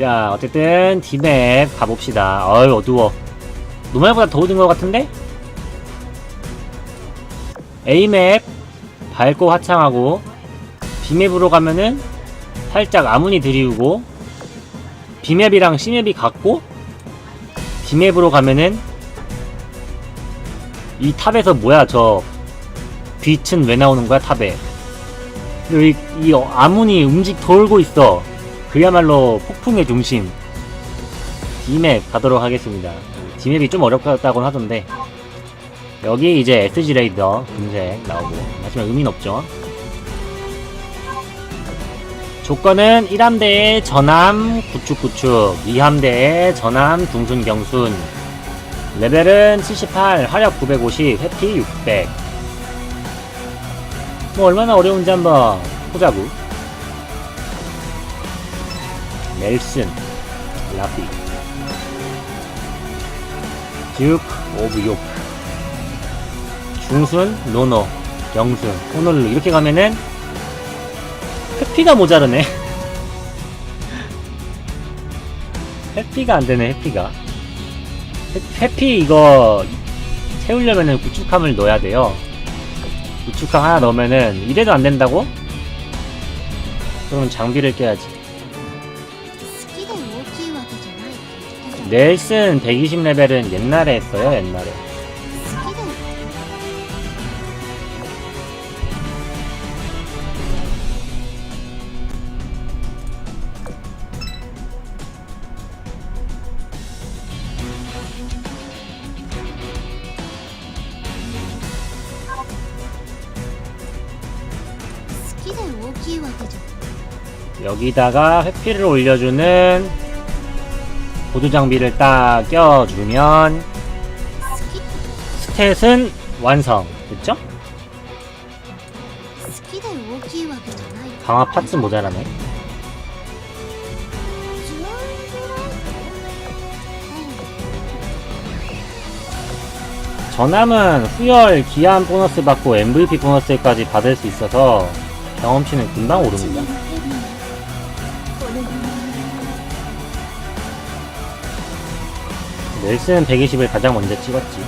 자 어쨌든 D맵 가봅시다. 어이 어두워. 노말보다 더 어두운 것 같은데? A맵 밝고 화창하고 B맵으로 가면은 살짝 아문이 드리우고 B맵이랑 C맵이 같고 D맵으로 가면은 이 탑에서 뭐야 저 빛은 왜 나오는 거야 탑에? 이, 이 아문이 움직 돌고 있어 그야말로 폭풍의 중심. D맵 가도록 하겠습니다. D맵이 좀 어렵다고 하던데. 여기 이제 SG 레이더 금색 나오고 하지만 의미는 없죠. 조건은 1함대의 전함 구축구축. 2함대의 전함 둥순경순. 레벨은 78 화력 950 회피 600 뭐 얼마나 어려운지 한번 보자고 넬슨 라피. 듀크 오브 요크. 중순 노노 영순. 호놀루 이렇게 가면은 회피가 모자르네. 회피가 안되네 회피가. 회- 회피 이거 채우려면은 구축함을 넣어야 돼요. 구축함 하나 넣으면은 이래도 안된다고? 그러면 장비를 깨야지 넬슨 120레벨은 옛날에 했어요 옛날에. 여기다가 회피를 올려주는 보조 장비를 딱 껴주면 스탯은 완성. 됐죠? 강화 파츠 모자라네. 전함은 후열 기한 보너스 받고 MVP 보너스까지 받을 수 있어서 경험치는 금방 오릅니다. 넬슨 120을 가장 먼저 찍었지.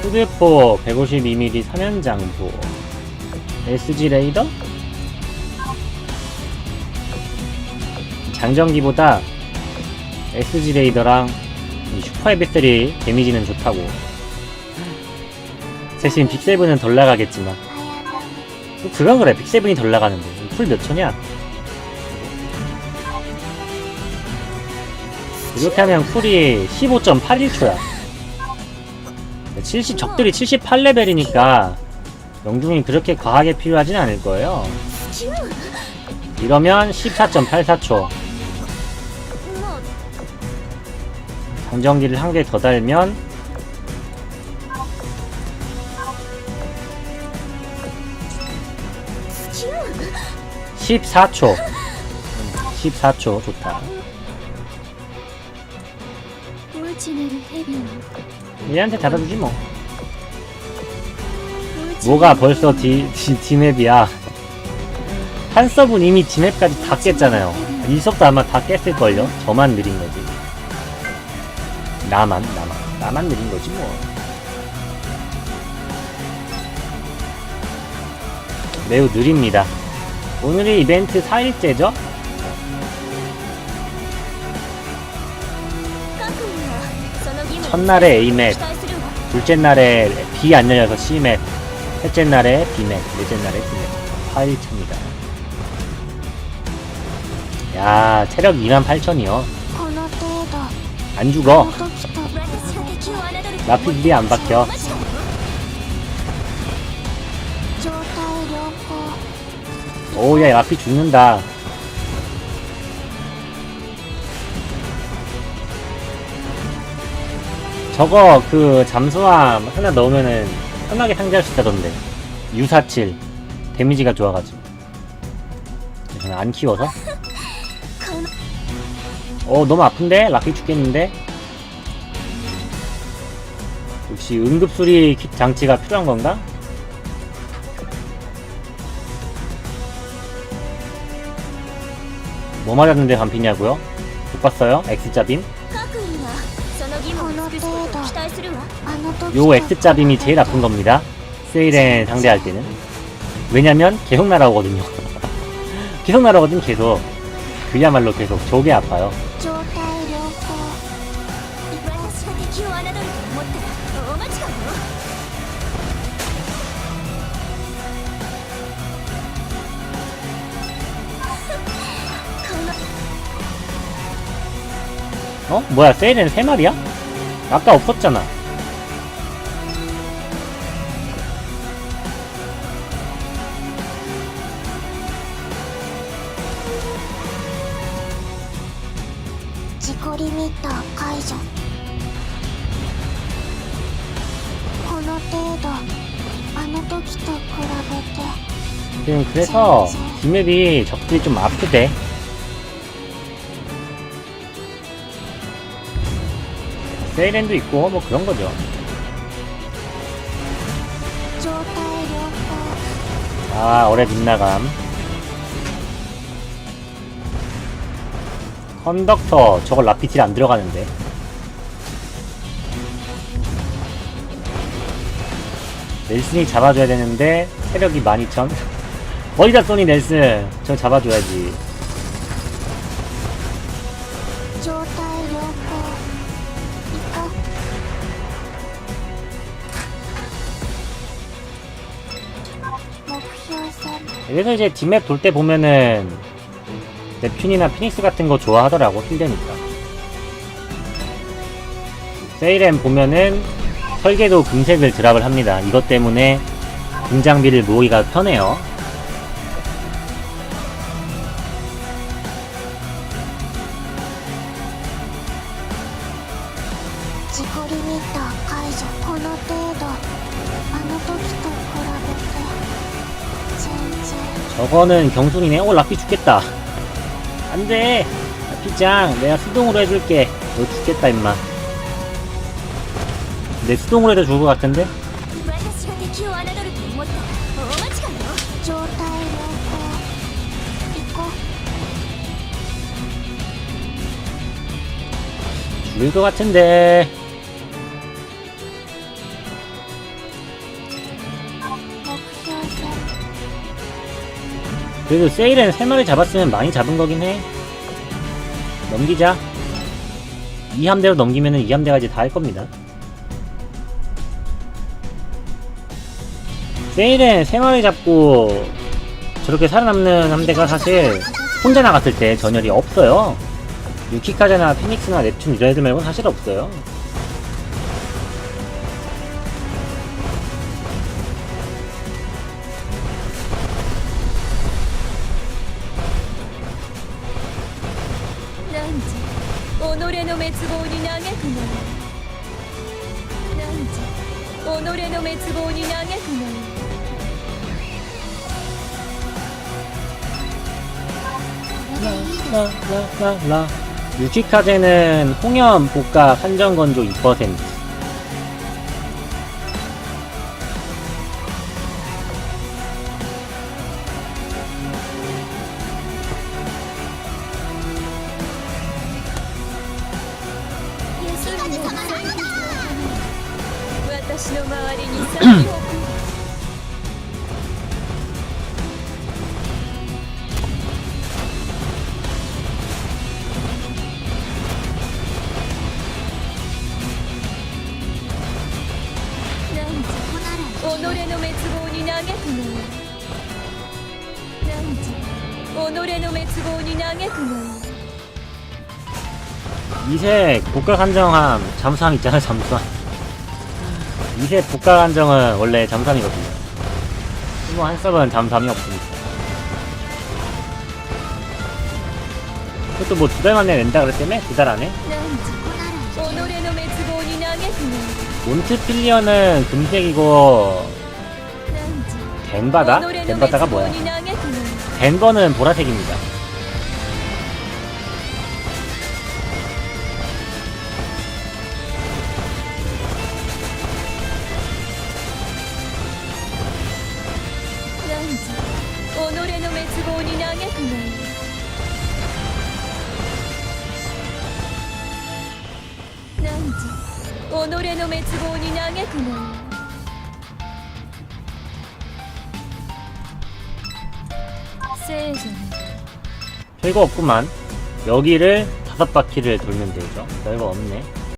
후드포 152mm 3연장부. SG 레이더? 장전기보다 SG 레이더랑 이 슈퍼 에비스리 데미지는 좋다고 대신 빅세븐은 덜 나가겠지만. 그건 그래 빅세븐이 덜 나가는데. 풀 몇 초냐? 이렇게 하면 쿨이 15.81초야. 70 적들이 78레벨이니까 영중이 그렇게 과하게 필요하진 않을 거예요. 이러면 14.84초. 장전기를 한 개 더 달면 14초. 14초. 좋다. 얘한테 잘해주지 뭐. 뭐가 벌써 디, 디, 디맵이야? 한서분 이미 디맵까지 다 깼잖아요. 이석도 아마 다 깼을걸요? 저만 느린거지. 나만 나만. 나만 느린거지 뭐. 매우 느립니다. 오늘이 이벤트 4일째죠? 첫날에 A맵, 둘째 날에 B 안 열려서 C맵, 셋째 날에 B맵, 넷째 날에 D맵, 4일차입니다. 야, 체력 28,000이요. 안 죽어. 나피들이 안 박혀. 오, 야, 라피 죽는다. 저거, 그, 잠수함 하나 넣으면은 편하게 상대할 수 있다던데. U47. 데미지가 좋아가지고. 저는 안 키워서. 어, 너무 아픈데? 라피 죽겠는데? 혹시 응급수리 키- 장치가 필요한 건가? 뭐 맞았는데 감피냐고요? 못 봤어요? X자 빔? 요 X자 빔이 제일 아픈 겁니다. 세일엔 상대할 때는. 왜냐면 계속 날아오거든요. 계속 날아오거든 계속. 그야말로 계속 저게 아파요. 어? 뭐야 세일은 3마리야? 아까 없었잖아. 지금 그래서 김맵이 적들이 좀 아프대 세일랜드 있고 뭐 그런 거죠. 아 오래 빗나감. 컨덕터 저걸 라피틸 안 들어가는데. 넬슨이 잡아줘야 되는데 체력이 12,000 어디다 쏘니 넬슨 저 잡아줘야지 그래서 이제 뒷맵 돌 때 보면은, 넵튠이나 피닉스 같은 거 좋아하더라고, 힐되니까. 세일엔 보면은, 설계도 금색을 드랍을 합니다. 이것 때문에, 금장비를 모으기가 편해요. 저거는 경순이네. 오, 라피 죽겠다. 안 돼. 라피짱, 내가 수동으로 해줄게. 너 죽겠다, 임마. 내 수동으로 해도 좋을 것 같은데? 죽을 것 같은데. 그래도 세일은 3마리 잡았으면 많이 잡은 거긴 해. 넘기자. 이 함대로 넘기면은 이 함대가 이제 다할 겁니다. 세일은 3마리 잡고 저렇게 살아남는 함대가 사실 혼자 나갔을 때 전열이 없어요. 유키카자나 피닉스나 넵튠 이런 애들 말고는 사실 없어요.「 己の滅亡に嘆くのよ」 라라라라 유키카제는 홍염 복각 한정 건조 2% 이색 국가 간정함 잠수함 있잖아 잠수함. 이색 국가 간정은 원래 잠수함이거든요. 스모 한섭은 잠수함이 없습니다. 그것도 뭐 두 달 만에 낸다 그랬다며? 두 달 안에? 몬트필리언은 금색이고 벤바다? 벤바다가 뭐야? 벤버는 보라색입니다. 오노레노메츠고니낭의그날 별거 없구만. 여기를 다섯 바퀴를 돌면 되죠. 별거 없네.